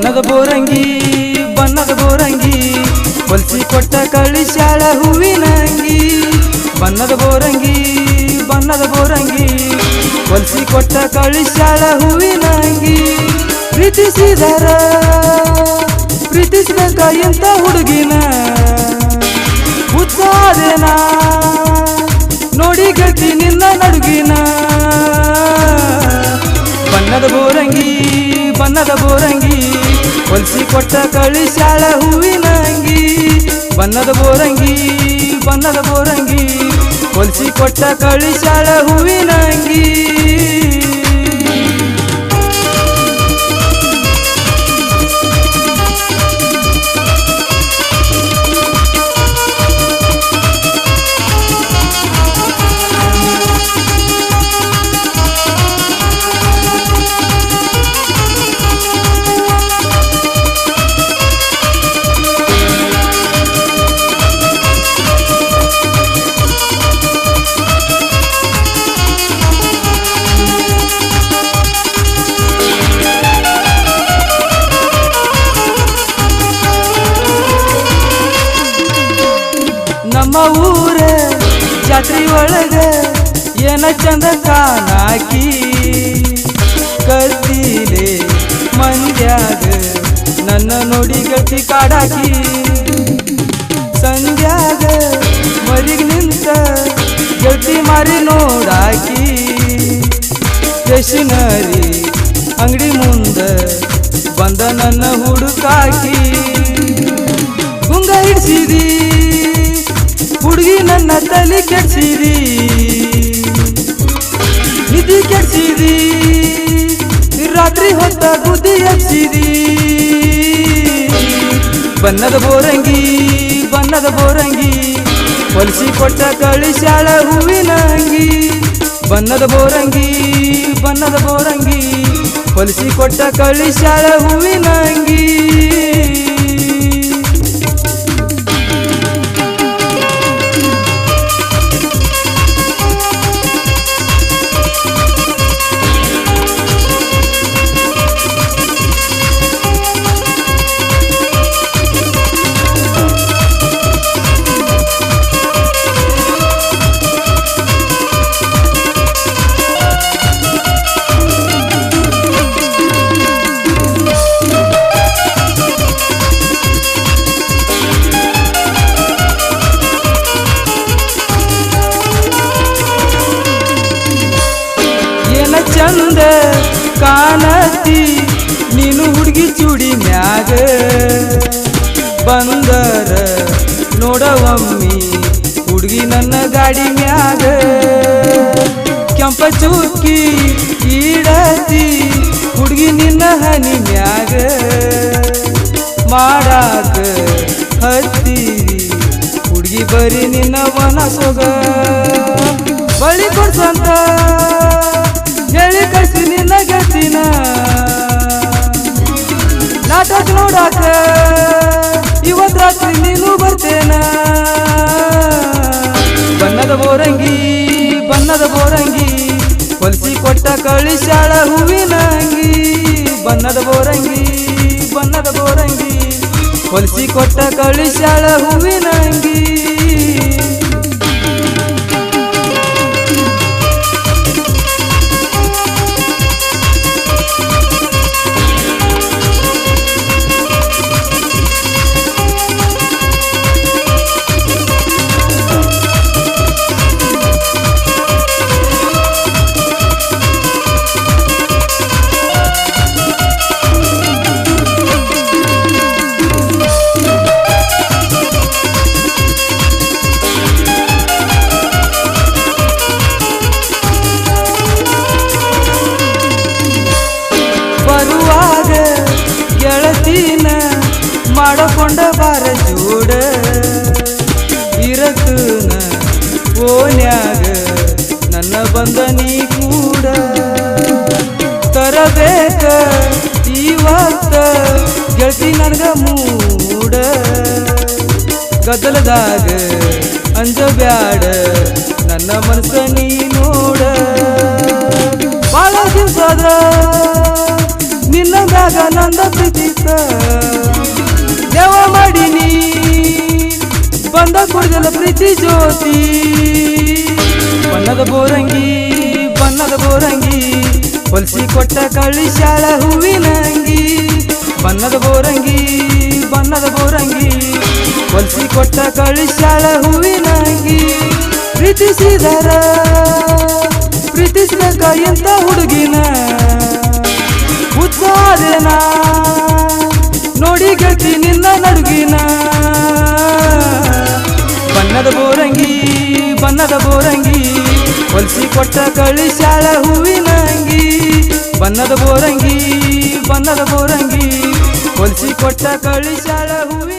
ಬಣ್ಣದ ಬೋರಂಗಿ ಬಣ್ಣದ ಬೋರಂಗಿ, ಹೊಲ್ಸಿ ಕೊಟ್ಟ ಕಳಿಸ್ಯಾಳ ಹೂವಿನ ಅಂಗಿ. ಬಣ್ಣದ ಬೋರಂಗಿ ಬಣ್ಣದ ಬೋರಂಗಿ, ಹೊಲ್ಸಿ ಕೊಟ್ಟ ಕಳಿಸ್ಯಾಳ ಹೂವಿನ ಅಂಗಿ. ಪ್ರೀತಿಸಿದರ ಪ್ರೀತಿಸಿದ ಎಂತ ಹುಡುಗಿನ ಉತ್ಸಾಹನ ಕೊಟ್ಟ ಕಳಿಸ್ಯಾಳ ಹೂವಿನ ಅಂಗಿ. ಬಣ್ಣದ ಬೋರಂಗಿ ಬಣ್ಣದ ಬೋರಂಗಿ ಹೊಲ್ಸಿ ಕೊಟ್ಟ ಕಳಿಸ್ಯಾಳ ಹೂವಿನ ಅಂಗಿ. ಜಾತ್ರೆ ಒಳಗ ಏನ ಚಂದ ಕಾಣಾಕಿ ಕರ್ತಿಲೆ ಮಂದ್ಯಾಗ ನನ್ನ ನೋಡಿ ಗಟ್ಟಿ ಕಾಡಾಕಿ. ಸಂಧ್ಯಾಗ ಮರಿಗ ನಿಂತ ಗಟ್ಟಿ ಮಾರಿ ನೋಡಾಕಿ. ಸ್ಟೇಷನರಿ ಅಂಗಡಿ ಮುಂದ ಬಂದ ನನ್ನ ಹುಡುಕಾಕಿ. ನನ್ನ ತಲೆ ಕೆಡ್ಸಿದಿ. ನಿಧಿ ಕೆಡ್ಸಿದಿ. ರಾತ್ರಿ ಹೊತ್ತ ಬುದ್ಧಿ ಹಚ್ಚಿರಿ ಬನ್ನದ ಬೋರಂಗಿ ಬನ್ನದ ಬೋರಂಗಿ, ಹೊಲಿಸಿ ಕೊಟ್ಟ ಕಳಿಸ್ಯಾಳ ಹೂವಿನ ಅಂಗಿ. ಬನ್ನದ ಬೋರಂಗಿ ಬನ್ನದ ಬೋರಂಗಿ, ಹೊಲಿಸಿ ಕೊಟ್ಟ ಕಳಿಸ್ಯಾಳ ಹೂವಿನ ಅಂಗಿ. ಚಂದ ಕಾಣತಿ ನೀನು ಹುಡುಗಿ ಚೂಡಿ ಮ್ಯಾಗ. ಬಂದರ ನೋಡವಮ್ಮಿ, ಹುಡುಗಿ ನನ್ನ ಗಾಡಿ ಮ್ಯಾಗ. ಕೆಂಪ ಚುಕ್ಕಿ ಈಡತಿ, ಹುಡುಗಿ ನಿನ್ನ ಹನಿ ಮ್ಯಾಗ. ಮಾಡಾಕ ಹತ್ತಿ ಹುಡುಗಿ ಬರೀ ನಿನ್ನ ಬಳಿ ನೋಡಾಕ ಇವತ್ ರಾತ್ರಿ ನೀನು ಬರ್ತೇನ. ಬಣ್ಣದ ಬೋರಂಗಿ ಬಣ್ಣದ ಬೋರಂಗಿ, ಹೊಲಿಸಿ ಕೊಟ್ಟ ಕಳಿಸ್ಯಾಳ ಹೂವಿನ ಅಂಗಿ. ಬಣ್ಣದ ಬೋರಂಗಿ ಬಣ್ಣದ ಬೋರಂಗಿ, ಹೊಲಿಸಿ ಕೊಟ್ಟ ಕಳಿಸ್ಯಾಳ ಹೂವಿನ ಅಂಗಿ. ಮಾಡಕೊಂಡ ಬಾರ ಜೋಡ. ಇರತನ ಓನ್ಯಾಗ ನನ್ನ ಬಂದ ನೀ ಕೂಡ. ತರಬೇಕ ಇವತ್ತ ಗೆಳತಿ ನನಗ ಮೂಡ. ಗದ್ದಲದಾಗ ಅಂಜಬ್ಯಾಡ ನನ್ನ ಮನಸ್ಸ ನೀ ನೋಡ. ಬಾಳ ದಿವಸದ ನಿನ್ನ ಮ್ಯಾಗ ನಂದ ಪ್ರೀತಿತ ಬಂದ ಕುಡಿದಲ್ಲ ಪ್ರೀತಿ ಜ್ಯೋತಿ. ಬಣ್ಣದ ಬೋರಂಗಿ ಬಣ್ಣದ ಬೋರಂಗಿ, ಹೊಲಿಸಿ ಕೊಟ್ಟ ಕಳಿ ಶಾಲ ಹೂವಿನಂಗಿ ಬಣ್ಣದ ಬೋರಂಗಿ ಬಣ್ಣದ ಬೋರಂಗಿ, ಹೊಲಿಸಿ ಕೊಟ್ಟ ಕಳಿ ಶಾಲ ಹೂವಿನಂಗಿ ಪ್ರೀತಿಸಿದರ ಪ್ರೀತಿಸಿದ ಕಾಯಂತ ಹುಡುಗಿನ ಕೊಟ್ಟ ಕಳಿಸ್ಯಾಳ ಹೂವಿನ ಅಂಗಿ ಬಣ್ಣದ ಬೋರಂಗಿ ಬನ್ನದ ಬೋರಂಗಿ ಹೊಲಿಸಿ ಕೊಟ್ಟ ಕಳಿಸ್ಯಾಳ ಹೂವಿನ